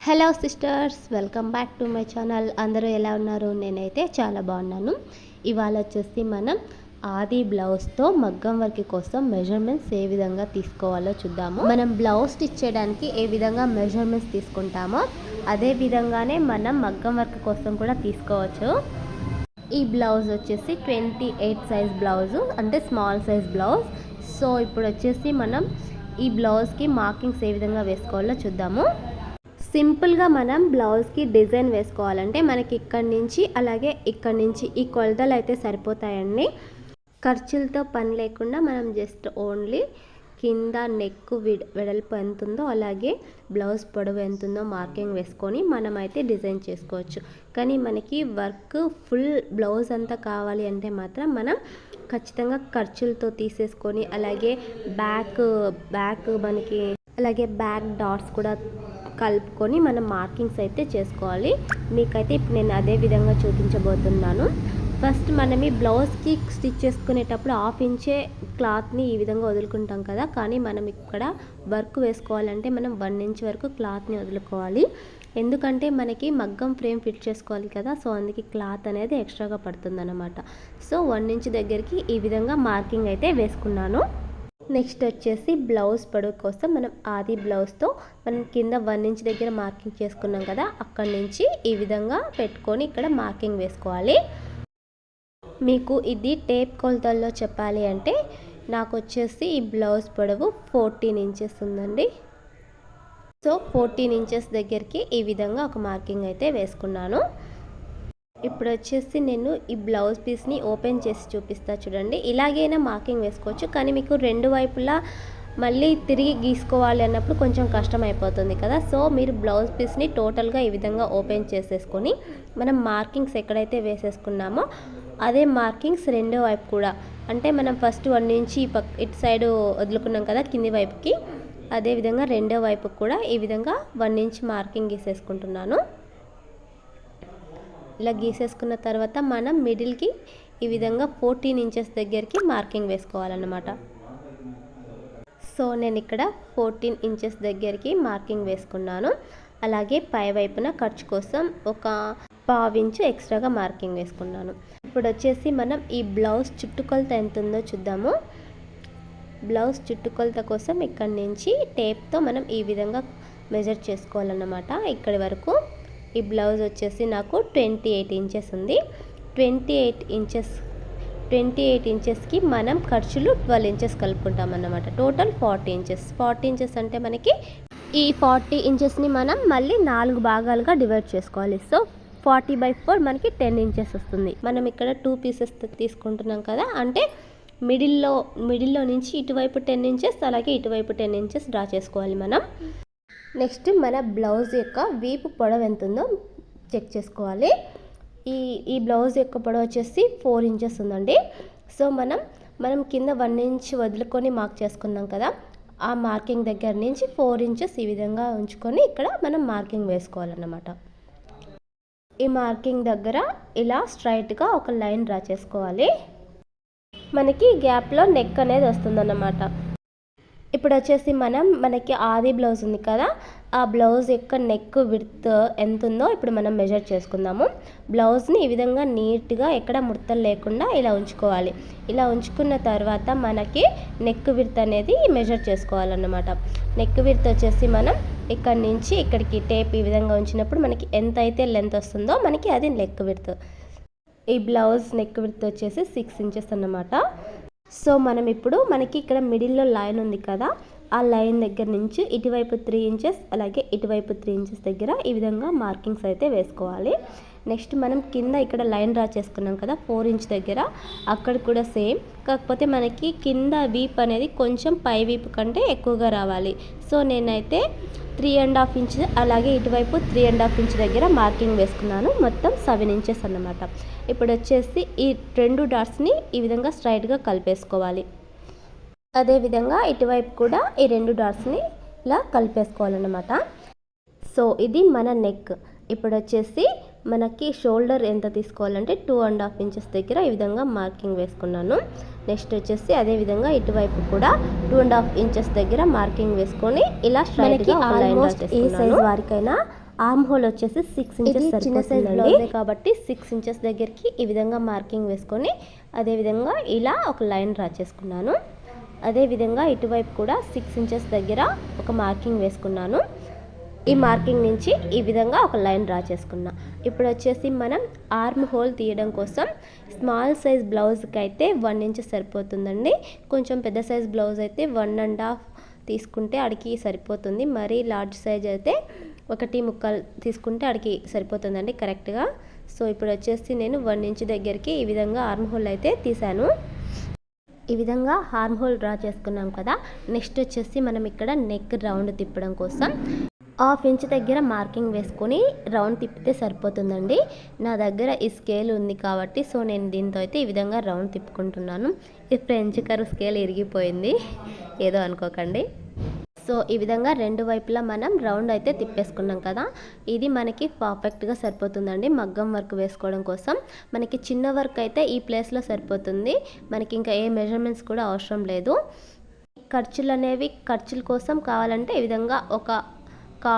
Hello sisters welcome back to my channel. అందరూ ఎలా ఉన్నారు? నేనైతే చాలా బాగున్నాను. ఇవాళ వచ్చేసి మనం ఆది బ్లౌజ్తో మగ్గం వర్క్ కోసం మెజర్మెంట్స్ ఏ విధంగా తీసుకోవాలో చూద్దాము. మనం బ్లౌజ్ స్టిచ్ చేయడానికి ఏ విధంగా మెజర్మెంట్స్ తీసుకుంటామో అదే విధంగానే మనం మగ్గం వర్క్ కోసం కూడా తీసుకోవచ్చు. ఈ బ్లౌజ్ వచ్చేసి ట్వంటీ ఎయిట్ సైజ్ బ్లౌజు అంటే స్మాల్ సైజ్ బ్లౌజ్. సో ఇప్పుడు వచ్చేసి మనం ఈ బ్లౌజ్కి మార్కింగ్స్ ఏ విధంగా వేసుకోవాలో చూద్దాము. సింపుల్గా మనం బ్లౌజ్కి డిజైన్ వేసుకోవాలంటే మనకి ఇక్కడి నుంచి అలాగే ఇక్కడి నుంచి ఈ కొలతలు అయితే సరిపోతాయండి. ఖర్చులతో పని లేకుండా మనం జస్ట్ ఓన్లీ కింద నెక్ విడ వెడల్పు ఎంత ఉందో అలాగే బ్లౌజ్ పొడవు ఎంత ఉందో మార్కింగ్ వేసుకొని మనమైతే డిజైన్ చేసుకోవచ్చు. కానీ మనకి వర్క్ ఫుల్ బ్లౌజ్ అంతా కావాలి అంటే మాత్రం మనం ఖచ్చితంగా ఖర్చులతో తీసేసుకొని అలాగే బ్యాక్ బ్యాక్ మనకి అలాగే బ్యాక్ డాట్స్ కూడా కలుపుకొని మనం మార్కింగ్స్ అయితే చేసుకోవాలి. మీకైతే ఇప్పుడు నేను అదే విధంగా చూపించబోతున్నాను. ఫస్ట్ మనం ఈ బ్లౌజ్కి స్టిచ్ చేసుకునేటప్పుడు హాఫ్ ఇంచే క్లాత్ని ఈ విధంగా వదులుకుంటాం కదా. కానీ మనం ఇక్కడ వర్క్ వేసుకోవాలంటే మనం వన్ ఇంచ్ వరకు క్లాత్ని వదులుకోవాలి. ఎందుకంటే మనకి మగ్గం ఫ్రేమ్ ఫిట్ చేసుకోవాలి కదా. సో అందుకే క్లాత్ అనేది ఎక్స్ట్రాగా పడుతుందనమాట సో వన్ ఇంచ్ దగ్గరికి ఈ విధంగా మార్కింగ్ అయితే వేసుకున్నాను. నెక్స్ట్ వచ్చేసి బ్లౌజ్ పొడవు కోసం మనం ఆది బ్లౌజ్తో మనం కింద వన్ ఇంచ్ దగ్గర మార్కింగ్ చేసుకున్నాం కదా అక్కడి నుంచి ఈ విధంగా పెట్టుకొని ఇక్కడ మార్కింగ్ వేసుకోవాలి. మీకు ఇది టేప్ కొలతల్లో చెప్పాలి అంటే నాకు వచ్చేసి ఈ బ్లౌజ్ పొడవు ఫోర్టీన్ ఇంచెస్ ఉందండి. సో ఫోర్టీన్ ఇంచెస్ దగ్గరికి ఈ విధంగా ఒక మార్కింగ్ అయితే వేసుకున్నాను. ఇప్పుడు వచ్చేసి నేను ఈ బ్లౌజ్ పీస్ని ఓపెన్ చేసి చూపిస్తా చూడండి. ఇలాగైనా మార్కింగ్ వేసుకోవచ్చు కానీ మీకు రెండు వైపులా మళ్ళీ తిరిగి గీసుకోవాలి అన్నప్పుడు కొంచెం కష్టం అయిపోతుంది కదా. సో మీరు బ్లౌజ్ పీస్ని టోటల్గా ఈ విధంగా ఓపెన్ చేసేసుకొని మనం మార్కింగ్స్ ఎక్కడైతే వేసేసుకున్నామో అదే మార్కింగ్స్ రెండో వైపు కూడా. అంటే మనం ఫస్ట్ వన్ నుంచి పక్ ఇటు సైడ్ వదులుకున్నాం కదా కింది వైపుకి అదేవిధంగా రెండో వైపు కూడా ఈ విధంగా వన్ ఇంచ్ మార్కింగ్ గీసేసుకుంటున్నాను. ఇలా గీసేసుకున్న తర్వాత మనం మిడిల్కి ఈ విధంగా ఫోర్టీన్ ఇంచెస్ దగ్గరికి మార్కింగ్ వేసుకోవాలన్నమాట. సో నేను ఇక్కడ ఫోర్టీన్ ఇంచెస్ దగ్గరికి మార్కింగ్ వేసుకున్నాను. అలాగే పై వైపున ఖర్చు కోసం ఒక పావించు ఎక్స్ట్రాగా మార్కింగ్ వేసుకున్నాను. ఇప్పుడు వచ్చేసి మనం ఈ బ్లౌజ్ చుట్టుకొలత ఎంత ఉందో చూద్దాము. బ్లౌజ్ చుట్టుకొలత కోసం ఇక్కడి నుంచి టేప్తో మనం ఈ విధంగా మెజర్ చేసుకోవాలన్నమాట. ఇక్కడి వరకు ఈ బ్లౌజ్ వచ్చేసి నాకు ట్వంటీ ఎయిట్ ఇంచెస్ ఉంది. Twenty eight inches twenty eight ఇంచెస్కి మనం ఖర్చులు ట్వెల్వ్ ఇంచెస్ కలుపుకుంటాం అన్నమాట. Total forty inches. Forty inches అంటే మనకి ఈ ఫార్టీ ఇంచెస్ని మనం మళ్ళీ నాలుగు భాగాలుగా డివైడ్ చేసుకోవాలి. సో ఫార్టీ బై ఫోర్ మనకి టెన్ ఇంచెస్ వస్తుంది. మనం ఇక్కడ టూ పీసెస్ తీసుకుంటున్నాం కదా అంటే మిడిల్లో మిడిల్లో నుంచి ఇటువైపు టెన్ ఇంచెస్ అలాగే ఇటువైపు టెన్ ఇంచెస్ డ్రా చేసుకోవాలి మనం. నెక్స్ట్ మన బ్లౌజ్ యొక్క వీపు పొడవు ఎంత ఉందో చెక్ చేసుకోవాలి. ఈ ఈ బ్లౌజ్ యొక్క పొడవు వచ్చేసి ఫోర్ ఇంచెస్ ఉందండి. సో మనం మనం కింద వన్ ఇంచ్ వదులుకొని మార్క్ చేసుకున్నాం కదా ఆ మార్కింగ్ దగ్గర నుంచి ఫోర్ ఇంచెస్ ఈ విధంగా ఉంచుకొని ఇక్కడ మనం మార్కింగ్ వేసుకోవాలన్నమాట. ఈ మార్కింగ్ దగ్గర ఇలా స్ట్రైట్గా ఒక లైన్ డ్రా చేసుకోవాలి. మనకి గ్యాప్లో నెక్ అనేది వస్తుందన్నమాట. ఇప్పుడు వచ్చేసి మనం మనకి ఆది బ్లౌజ్ ఉంది కదా ఆ బ్లౌజ్ యొక్క నెక్ విడ్త్ ఎంత ఉందో ఇప్పుడు మనం మెజర్ చేసుకుందాము. బ్లౌజ్ని ఈ విధంగా నీట్గా ఎక్కడ ముడతలు లేకుండా ఇలా ఉంచుకోవాలి. ఇలా ఉంచుకున్న తర్వాత మనకి నెక్ విడ్త్ అనేది మెజర్ చేసుకోవాలన్నమాట. నెక్ విడ్త్ వచ్చేసి మనం ఇక్కడ నుంచి ఇక్కడికి టేప్ ఈ విధంగా ఉంచినప్పుడు మనకి ఎంత అయితే లెంత్ వస్తుందో మనకి అది నెక్ విడ్త్ ఈ బ్లౌజ్ నెక్ విడ్త్ వచ్చేసి సిక్స్ ఇంచెస్ అన్నమాట. సో మనం ఇప్పుడు మనకి ఇక్కడ మిడిల్లో లైన్ ఉంది కదా ఆ లైన్ దగ్గర నుంచి ఇటువైపు త్రీ ఇంచెస్ అలాగే ఇటువైపు త్రీ ఇంచెస్ దగ్గర ఈ విధంగా మార్కింగ్స్ అయితే వేసుకోవాలి. నెక్స్ట్ మనం కింద ఇక్కడ లైన్ డ్రా చేసుకున్నాం కదా ఫోర్ ఇంచ్ దగ్గర. అక్కడ కూడా సేమ్. కాకపోతే మనకి కింద వీప్ అనేది కొంచెం పై వీప్ కంటే ఎక్కువగా రావాలి. సో నేనైతే త్రీ అండ్ హాఫ్ ఇంచ్ అలాగే ఇటువైపు త్రీ అండ్ హాఫ్ ఇంచ్ దగ్గర మార్కింగ్ వేసుకున్నాను. మొత్తం సెవెన్ ఇంచెస్ అన్నమాట. ఇప్పుడు వచ్చేసి ఈ రెండు డాట్స్ని ఈ విధంగా స్ట్రైట్గా కలిపేసుకోవాలి. అదేవిధంగా ఇటువైపు కూడా ఈ రెండు డాట్స్ని ఇలా కలిపేసుకోవాలన్నమాట. సో ఇది మన నెక్ ఇప్పుడు వచ్చేసి మనకి షోల్డర్ ఎంత తీసుకోవాలంటే టూ అండ్ హాఫ్ ఇంచెస్ దగ్గర ఈ విధంగా మార్కింగ్ వేసుకున్నాను. నెక్స్ట్ వచ్చేసి అదే విధంగా ఇటువైపు కూడా టూ అండ్ హాఫ్ ఇంచెస్ దగ్గర మార్కింగ్ వేసుకొని ఇలా స్ట్రైట్గా ఏ size వారికైనా ఆర్మ్ హోల్ వచ్చేసి సిక్స్ ఇంచెస్ చిన్న సైజ్ కాబట్టి సిక్స్ ఇంచెస్ దగ్గరికి ఈ విధంగా మార్కింగ్ వేసుకొని అదేవిధంగా ఇలా ఒక లైన్ డ్రా చేసుకున్నాను. అదేవిధంగా ఇటువైపు కూడా సిక్స్ ఇంచెస్ దగ్గర ఒక మార్కింగ్ వేసుకున్నాను. ఈ మార్కింగ్ నుంచి ఈ విధంగా ఒక లైన్ డ్రా చేసుకున్నా. ఇప్పుడు వచ్చేసి మనం ఆర్మ్ హోల్ తీయడం కోసం స్మాల్ సైజ్ బ్లౌజ్కి అయితే వన్ ఇంచ్ సరిపోతుందండి. కొంచెం పెద్ద సైజ్ బ్లౌజ్ అయితే వన్ అండ్ హాఫ్ తీసుకుంటే అడికి సరిపోతుంది. మరీ లార్జ్ సైజ్ అయితే ఒకటి ముక్కలు తీసుకుంటే అడికి సరిపోతుందండి కరెక్ట్గా. సో ఇప్పుడు వచ్చేసి నేను వన్ ఇంచ్ దగ్గరికి ఈ విధంగా ఆర్మ్ హోల్ అయితే తీశాను. ఈ విధంగా హార్మ్ హోల్ డ్రా చేసుకున్నాం కదా. నెక్స్ట్ వచ్చేసి మనం ఇక్కడ నెక్ రౌండ్ తిప్పడం కోసం హాఫ్ ఇంచ్ దగ్గర మార్కింగ్ వేసుకొని రౌండ్ తిప్పితే సరిపోతుందండి. నా దగ్గర ఈ స్కేల్ ఉంది కాబట్టి సో నేను దీంతో అయితే ఈ విధంగా రౌండ్ తిప్పుకుంటున్నాను. ఈ ఫ్రెంచ్ కరు స్కేల్ ఇరిగిపోయింది. ఏదో అనుకోకండి. సో ఈ విధంగా రెండు వైపులా మనం రౌండ్ అయితే తిప్పేసుకున్నాం కదా. ఇది మనకి పర్ఫెక్ట్గా సరిపోతుందండి మగ్గం వర్క్ వేసుకోవడం కోసం. మనకి చిన్న వర్క్ అయితే ఈ ప్లేస్లో సరిపోతుంది. మనకి ఇంకా ఏ మెజర్మెంట్స్ కూడా అవసరం లేదు. ఖర్చులు అనేవి ఖర్చుల కోసం కావాలంటే ఈ విధంగా ఒక కా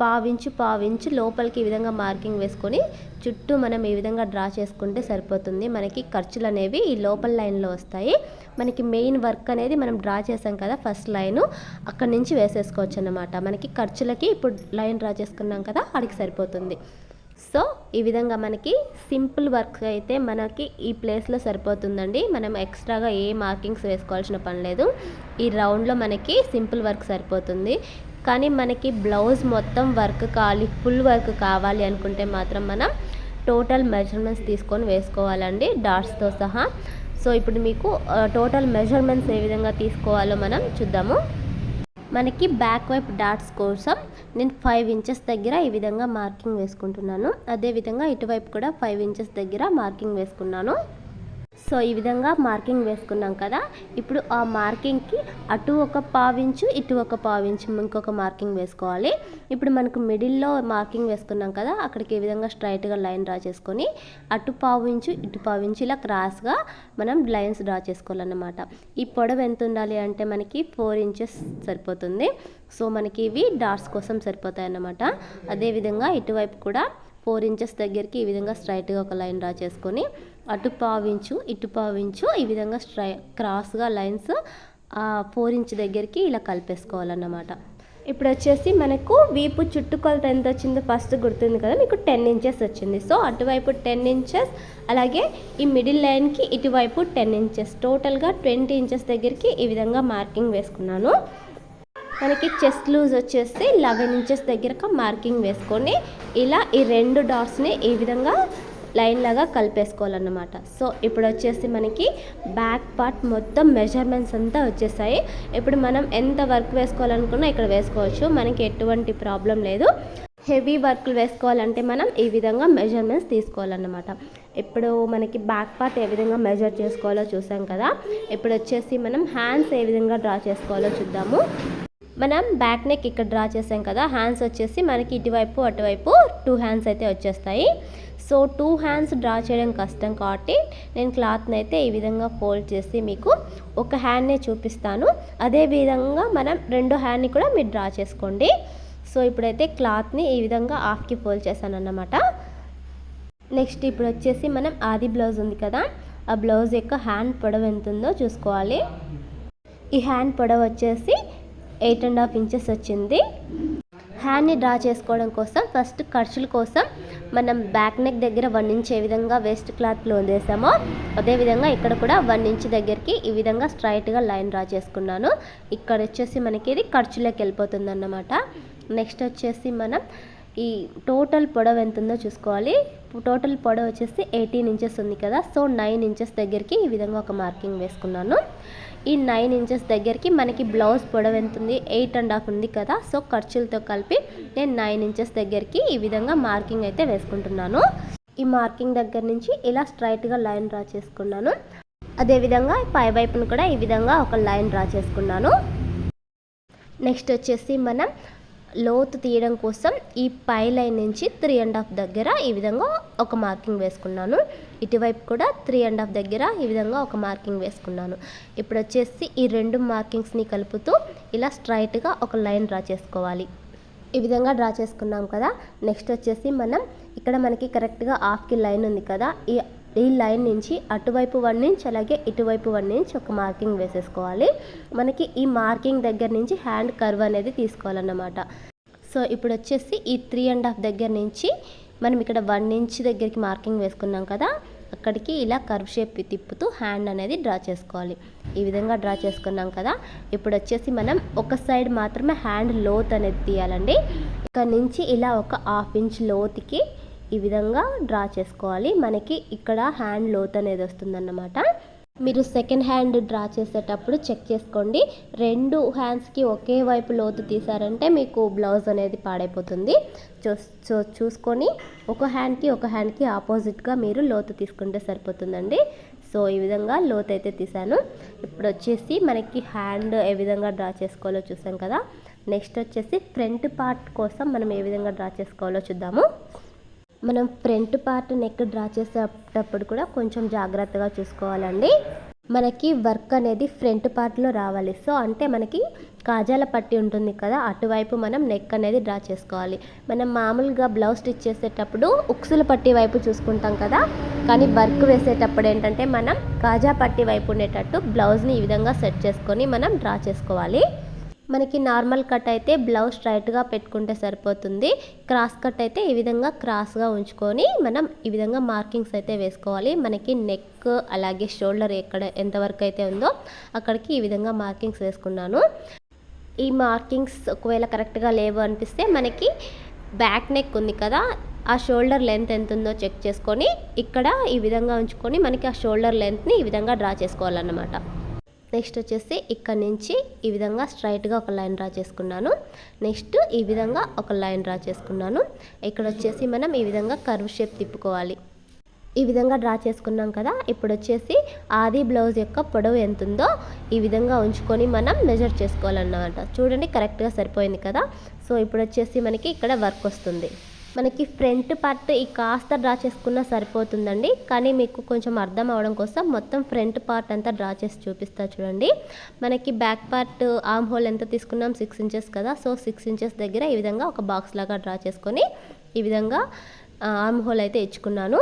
పావించు పావించు లోపలికి ఈ విధంగా మార్కింగ్ వేసుకొని చుట్టూ మనం ఈ విధంగా డ్రా చేసుకుంటే సరిపోతుంది. మనకి ఖర్చులు అనేవి ఈ లోపల లైన్లో వస్తాయి. మనకి మెయిన్ వర్క్ అనేది మనం డ్రా చేసాం కదా ఫస్ట్ లైను అక్కడి నుంచి వేసేసుకోవచ్చు అనమాట మనకి ఖర్చులకి ఇప్పుడు లైన్ డ్రా చేసుకున్నాం కదా అడిగి సరిపోతుంది. సో ఈ విధంగా మనకి సింపుల్ వర్క్ అయితే మనకి ఈ ప్లేస్లో సరిపోతుందండి. మనం ఎక్స్ట్రాగా ఏ మార్కింగ్స్ వేసుకోవాల్సిన పని లేదు. ఈ రౌండ్లో మనకి సింపుల్ వర్క్ సరిపోతుంది. కానీ మనకి బ్లౌజ్ మొత్తం వర్క్ కావాలి ఫుల్ వర్క్ కావాలి అనుకుంటే మాత్రం మనం టోటల్ మెజర్మెంట్స్ తీసుకొని వేసుకోవాలండి డాట్స్తో సహా. సో ఇప్పుడు మీకు టోటల్ మెజర్మెంట్స్ ఏ విధంగా తీసుకోవాలో మనం చూద్దాము. మనకి బ్యాక్ వైపు డాట్స్ కోసం నేను ఫైవ్ ఇంచెస్ దగ్గర ఈ విధంగా మార్కింగ్ వేసుకుంటున్నాను. అదేవిధంగా ఇటువైపు కూడా ఫైవ్ ఇంచెస్ దగ్గర మార్కింగ్ వేసుకున్నాను. సో ఈ విధంగా మార్కింగ్ వేసుకున్నాం కదా. ఇప్పుడు ఆ మార్కింగ్కి అటు ఒక పావించు ఇటు ఒక పావించు ఇంకొక మార్కింగ్ వేసుకోవాలి. ఇప్పుడు మనకు మిడిల్లో మార్కింగ్ వేసుకున్నాం కదా అక్కడికి ఈ విధంగా స్ట్రైట్గా లైన్ డ్రా చేసుకొని అటు పావించు ఇటు పావించు ఇలా క్రాస్గా మనం లైన్స్ డ్రా చేసుకోవాలన్నమాట. ఈ పొడవు ఎంత ఉండాలి అంటే మనకి ఫోర్ ఇంచెస్ సరిపోతుంది. సో మనకి ఇవి డాట్స్ కోసం సరిపోతాయి అన్నమాట అదేవిధంగా ఇటువైపు కూడా ఫోర్ ఇంచెస్ దగ్గరికి ఈ విధంగా స్ట్రైట్గా ఒక లైన్ డ్రా చేసుకొని అటు పావించు ఇటు పావించు. ఈ విధంగా స్ట్రై క్రాస్గా లైన్స్ ఫోర్ ఇంచ్ దగ్గరికి ఇలా కలిపేసుకోవాలన్నమాట. ఇప్పుడు వచ్చేసి మనకు వీపు చుట్టుకొలత ఎంత వచ్చిందో ఫస్ట్ గుర్తుంది కదా మీకు టెన్ ఇంచెస్ వచ్చింది. సో అటువైపు టెన్ ఇంచెస్ అలాగే ఈ మిడిల్ లైన్కి ఇటువైపు టెన్ ఇంచెస్. టోటల్గా ట్వంటీ ఇంచెస్ దగ్గరికి ఈ విధంగా మార్కింగ్ వేసుకున్నాను. మనకి చెస్ట్ లూజ్ వచ్చేసి లెవెన్ ఇంచెస్ దగ్గర మార్కింగ్ వేసుకొని ఇలా ఈ రెండు డాట్స్ని ఈ విధంగా లైన్ లాగా కలిపేసుకోవాలన్నమాట. సో ఇప్పుడు వచ్చేసి మనకి బ్యాక్ పార్ట్ మొత్తం మెజర్మెంట్స్ అంతా వచ్చేసాయి. ఇప్పుడు మనం ఎంత వర్క్ వేసుకోవాలనుకున్నా ఇక్కడ వేసుకోవచ్చు. మనకి ఎటువంటి ప్రాబ్లం లేదు. హెవీ వర్క్లు వేసుకోవాలంటే మనం ఈ విధంగా మెజర్మెంట్స్ తీసుకోవాలన్నమాట. ఇప్పుడు మనకి బ్యాక్ పార్ట్ ఏ విధంగా మెజర్ చేసుకోవాలో చూసాం కదా. ఇప్పుడు వచ్చేసి మనం హ్యాండ్స్ ఏ విధంగా డ్రా చేసుకోవాలో చూద్దాము. మనం బ్యాక్ నెక్ ఇక్కడ డ్రా చేసాం కదా. హ్యాండ్స్ వచ్చేసి మనకి ఇటువైపు అటువైపు టూ హ్యాండ్స్ అయితే వచ్చేస్తాయి. సో టూ హ్యాండ్స్ డ్రా చేయడం కష్టం కాబట్టి నేను క్లాత్ని అయితే ఈ విధంగా ఫోల్డ్ చేసి మీకు ఒక హ్యాండ్నే చూపిస్తాను. అదే విధంగా మనం రెండో హ్యాండ్ని కూడా మీరు డ్రా చేసుకోండి. సో ఇప్పుడైతే క్లాత్ని ఈ విధంగా హాఫ్కి ఫోల్డ్ చేశాను అన్నమాట నెక్స్ట్ ఇప్పుడు వచ్చేసి మనం ఆది బ్లౌజ్ ఉంది కదా ఆ బ్లౌజ్ యొక్క హ్యాండ్ పొడవు ఎంత ఉందో చూసుకోవాలి. ఈ హ్యాండ్ పొడవు వచ్చేసి ఎయిట్ అండ్ హాఫ్ ఇంచెస్ వచ్చింది. హ్యాండ్ని డ్రా చేసుకోవడం కోసం ఫస్ట్ ఖర్చుల కోసం మనం బ్యాక్ నెక్ దగ్గర వన్ ఇంచ్ ఏ విధంగా వేస్ట్ క్లాత్లో వేసామో అదేవిధంగా ఇక్కడ కూడా వన్ ఇంచ్ దగ్గరికి ఈ విధంగా స్ట్రైట్గా లైన్ డ్రా చేసుకున్నాను. ఇక్కడ వచ్చేసి మనకి ఇది ఖర్చులోకి వెళ్ళిపోతుంది అన్నమాట నెక్స్ట్ వచ్చేసి మనం ఈ టోటల్ పొడవు ఎంత ఉందో చూసుకోవాలి. టోటల్ పొడవు వచ్చేసి ఎయిటీన్ ఇంచెస్ ఉంది కదా సో నైన్ ఇంచెస్ దగ్గరికి ఈ విధంగా ఒక మార్కింగ్ వేసుకున్నాను. ఈ నైన్ ఇంచెస్ దగ్గరికి మనకి బ్లౌజ్ పొడవు ఎంత ఉంది? ఎయిట్ అండ్ హాఫ్ ఉంది కదా. సో ఖర్చులతో కలిపి నేను నైన్ ఇంచెస్ దగ్గరికి ఈ విధంగా మార్కింగ్ అయితే వేసుకుంటున్నాను. ఈ మార్కింగ్ దగ్గర నుంచి ఇలా స్ట్రైట్గా లైన్ డ్రా చేసుకున్నాను. అదేవిధంగా పై వైపును కూడా ఈ విధంగా ఒక లైన్ డ్రా చేసుకున్నాను. నెక్స్ట్ వచ్చేసి మనం లోతు తీయడం కోసం ఈ పై లైన్ నుంచి త్రీ అండ్ హాఫ్ దగ్గర ఈ విధంగా ఒక మార్కింగ్ వేసుకున్నాను. ఇటువైపు కూడా త్రీ అండ్ హాఫ్ దగ్గర ఈ విధంగా ఒక మార్కింగ్ వేసుకున్నాను. ఇప్పుడు వచ్చేసి ఈ రెండు మార్కింగ్స్ని కలుపుతూ ఇలా స్ట్రైట్గా ఒక లైన్ డ్రా చేసుకోవాలి. ఈ విధంగా డ్రా చేసుకున్నాం కదా. నెక్స్ట్ వచ్చేసి మనం ఇక్కడ మనకి కరెక్ట్గా హాఫ్కి లైన్ ఉంది కదా. ఈ ఈ లైన్ నుంచి అటువైపు వన్ ఇంచ్ అలాగే ఇటువైపు వన్ ఇంచ్ ఒక మార్కింగ్ వేసేసుకోవాలి. మనకి ఈ మార్కింగ్ దగ్గర నుంచి హ్యాండ్ కర్వ్ అనేది తీసుకోవాలన్నమాట. సో ఇప్పుడు వచ్చేసి ఈ త్రీ అండ్ హాఫ్ దగ్గర నుంచి మనం ఇక్కడ వన్ ఇంచ్ దగ్గరికి మార్కింగ్ వేసుకున్నాం కదా అక్కడికి ఇలా కర్వ్ షేప్ తిప్పుతూ హ్యాండ్ అనేది డ్రా చేసుకోవాలి. ఈ విధంగా డ్రా చేసుకున్నాం కదా ఇప్పుడు వచ్చేసి మనం ఒక సైడ్ మాత్రమే హ్యాండ్ లోత్ అనేది తీయాలండి. ఇక్కడ నుంచి ఇలా ఒక హాఫ్ ఇంచ్ లోతుకి ఈ విధంగా డ్రా చేసుకోవాలి. మనకి ఇక్కడ హ్యాండ్ లోత్ అనేది వస్తుందన్నమాట. మీరు సెకండ్ హ్యాండ్ డ్రా చేసేటప్పుడు చెక్ చేసుకోండి. రెండు హ్యాండ్స్కి ఒకే వైపు లోతు తీసారంటే మీకు బ్లౌజ్ అనేది పాడైపోతుంది. చూ చూసుకొని ఒక హ్యాండ్కి ఒక హ్యాండ్కి ఆపోజిట్గా మీరు లోతు తీసుకుంటే సరిపోతుందండి. సో ఈ విధంగా లోతు అయితే తీసాను. ఇప్పుడు వచ్చేసి మనకి హ్యాండ్ ఏ విధంగా డ్రా చేసుకోవాలో చూసాం కదా. నెక్స్ట్ వచ్చేసి ఫ్రంట్ పార్ట్ కోసం మనం ఏ విధంగా డ్రా చేసుకోవాలో చూద్దాము. మనం ఫ్రంట్ పార్ట్ నెక్ డ్రా చేసేటప్పుడు కూడా కొంచెం జాగ్రత్తగా చూసుకోవాలండి. మనకి వర్క్ అనేది ఫ్రంట్ పార్ట్లో రావాలి. సో అంటే మనకి కాజాల పట్టి ఉంటుంది కదా అటువైపు మనం నెక్ అనేది డ్రా చేసుకోవాలి. మనం మామూలుగా బ్లౌజ్ స్టిచ్ చేసేటప్పుడు ఉక్సుల పట్టి వైపు చూసుకుంటాం కదా కానీ వర్క్ వేసేటప్పుడు ఏంటంటే మనం కాజా పట్టి వైపు ఉండేటట్టు బ్లౌజ్ని ఈ విధంగా సెట్ చేసుకొని మనం డ్రా చేసుకోవాలి. మనకి నార్మల్ కట్ అయితే బ్లౌజ్ స్ట్రైట్గా పెట్టుకుంటే సరిపోతుంది. క్రాస్ కట్ అయితే ఈ విధంగా క్రాస్గా ఉంచుకొని మనం ఈ విధంగా మార్కింగ్స్ అయితే వేసుకోవాలి. మనకి నెక్ అలాగే షోల్డర్ ఎక్కడ ఎంతవరకు అయితే ఉందో అక్కడికి ఈ విధంగా మార్కింగ్స్ వేసుకున్నాను. ఈ మార్కింగ్స్ ఒకవేళ కరెక్ట్గా లేవు అనిపిస్తే మనకి బ్యాక్ నెక్ ఉంది కదా ఆ షోల్డర్ లెంత్ ఎంత ఉందో చెక్ చేసుకొని ఇక్కడ ఈ విధంగా ఉంచుకొని మనకి ఆ షోల్డర్ లెంత్ని ఈ విధంగా డ్రా చేసుకోవాలన్నమాట. నెక్స్ట్ వచ్చేసి ఇక్కడ నుంచి ఈ విధంగా స్ట్రైట్గా ఒక లైన్ డ్రా చేసుకున్నాను. నెక్స్ట్ ఈ విధంగా ఒక లైన్ డ్రా చేసుకున్నాను. ఇక్కడ వచ్చేసి మనం ఈ విధంగా కర్వ్ షేప్ తిప్పుకోవాలి. ఈ విధంగా డ్రా చేసుకున్నాం కదా ఇప్పుడు వచ్చేసి ఆది బ్లౌజ్ యొక్క పొడవు ఎంత ఉందో ఈ విధంగా ఉంచుకొని మనం మెజర్ చేసుకోవాలన్నమాట. చూడండి కరెక్ట్గా సరిపోయింది కదా? సో ఇప్పుడు వచ్చేసి మనకి ఇక్కడ వర్క్ వస్తుంది. మనకి ఫ్రంట్ పార్ట్ ఈ కాస్త డ్రా చేసుకున్నా సరిపోతుందండి. కానీ మీకు కొంచెం అర్థం అవడం కోసం మొత్తం ఫ్రంట్ పార్ట్ అంతా డ్రా చేసి చూపిస్తా చూడండి. మనకి బ్యాక్ పార్ట్ ఆర్మ్ హోల్ ఎంత తీసుకున్నాం? సిక్స్ ఇంచెస్ కదా. సో సిక్స్ ఇంచెస్ దగ్గర ఈ విధంగా ఒక బాక్స్ లాగా డ్రా చేసుకొని ఈ విధంగా ఆమ్ హోల్ అయితే ఇచ్చుకున్నాను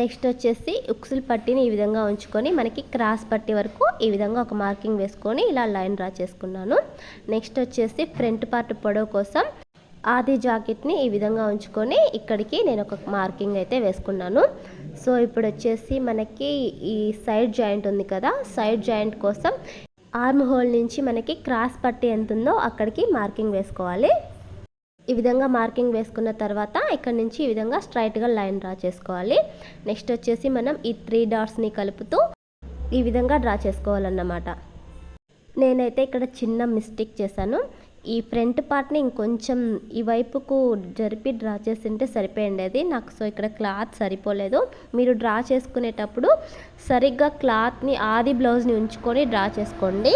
నెక్స్ట్ వచ్చేసి ఉక్సుల్ పట్టిని ఈ విధంగా ఉంచుకొని మనకి క్రాస్ పట్టి వరకు ఈ విధంగా ఒక మార్కింగ్ వేసుకొని ఇలా లైన్ డ్రా చేసుకున్నాను. నెక్స్ట్ వచ్చేసి ఫ్రంట్ పార్ట్ పొడవు కోసం ఆది జాకెట్ని ఈ విధంగా ఉంచుకొని ఇక్కడికి నేను ఒక మార్కింగ్ అయితే వేసుకున్నాను. సో ఇప్పుడు వచ్చేసి మనకి ఈ సైడ్ జాయింట్ ఉంది కదా సైడ్ జాయింట్ కోసం ఆర్మ్ హోల్ నుంచి మనకి క్రాస్ పట్టి ఎంత ఉందో అక్కడికి మార్కింగ్ వేసుకోవాలి. ఈ విధంగా మార్కింగ్ వేసుకున్న తర్వాత ఇక్కడ నుంచి ఈ విధంగా స్ట్రైట్గా లైన్ డ్రా చేసుకోవాలి. నెక్స్ట్ వచ్చేసి మనం ఈ త్రీ డాట్స్ని కలుపుతూ ఈ విధంగా డ్రా చేసుకోవాలన్నమాట. నేనైతే ఇక్కడ చిన్న మిస్టేక్ చేశాను. ఈ ఫ్రంట్ పార్ట్ని ఇంకొంచెం ఈ వైపుకు జరిపి డ్రా చేసింటే సరిపోయిండేది నాకు సో ఇక్కడ క్లాత్ సరిపోలేదు. మీరు డ్రా చేసుకునేటప్పుడు సరిగ్గా క్లాత్ని ఆది బ్లౌజ్ని ఉంచుకొని డ్రా చేసుకోండి.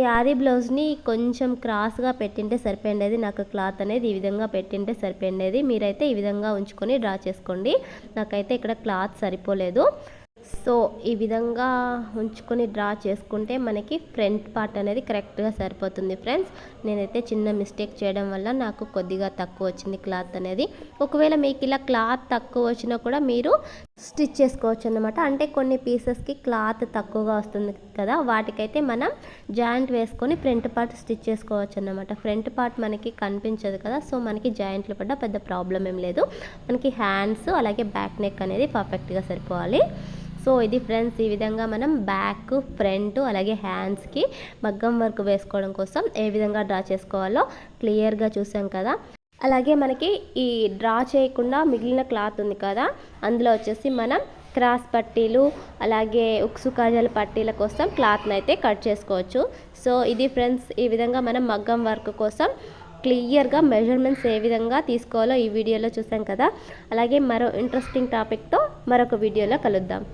ఈ ఆది బ్లౌజ్ని కొంచెం క్రాస్గా పెట్టింటే సరిపోయిండేది నాకు క్లాత్ అనేది ఈ విధంగా పెట్టింటే సరిపోయిండేది మీరైతే ఈ విధంగా ఉంచుకొని డ్రా చేసుకోండి. నాకైతే ఇక్కడ క్లాత్ సరిపోలేదు. సో ఈ విధంగా ఉంచుకొని డ్రా చేసుకుంటే మనకి ఫ్రంట్ పార్ట్ అనేది కరెక్ట్గా సరిపోతుంది ఫ్రెండ్స్. నేనైతే చిన్న మిస్టేక్ చేయడం వల్ల నాకు కొద్దిగా తక్కువ వచ్చింది క్లాత్ అనేది. ఒకవేళ మీకు ఇలా క్లాత్ తక్కువ వచ్చినా కూడా మీరు స్టిచ్ చేసుకోవచ్చు అనమాట అంటే కొన్ని పీసెస్కి క్లాత్ తక్కువగా వస్తుంది కదా వాటికైతే మనం జాయింట్ వేసుకొని ఫ్రంట్ పార్ట్ స్టిచ్ చేసుకోవచ్చు అనమాట ఫ్రంట్ పార్ట్ మనకి కనిపించదు కదా సో మనకి జాయింట్లు పడ్డ పెద్ద ప్రాబ్లం ఏం లేదు. మనకి హ్యాండ్స్ అలాగే బ్యాక్ నెక్ అనేది పర్ఫెక్ట్గా సరిపోవాలి. సో ఇది ఫ్రెండ్స్ ఈ విధంగా మనం బ్యాక్ ఫ్రంట్ అలాగే హ్యాండ్స్కి మగ్గం వర్క్ వేసుకోవడం కోసం ఏ విధంగా డ్రా చేసుకోవాలో క్లియర్గా చూసాం కదా. అలాగే మనకి ఈ డ్రా చేయకుండా మిగిలిన క్లాత్ ఉంది కదా అందులో వచ్చేసి మనం క్రాస్ పట్టీలు అలాగే ఉక్సు కాజల పట్టీల కోసం క్లాత్ని అయితే కట్ చేసుకోవచ్చు. సో ఇది ఫ్రెండ్స్ ఈ విధంగా మనం మగ్గం వర్క్ కోసం క్లియర్గా మెజర్మెంట్స్ ఏ విధంగా తీసుకోవాలో ఈ వీడియోలో చూసాం కదా. అలాగే మరో ఇంట్రెస్టింగ్ టాపిక్తో మరొక వీడియోలో కలుద్దాం.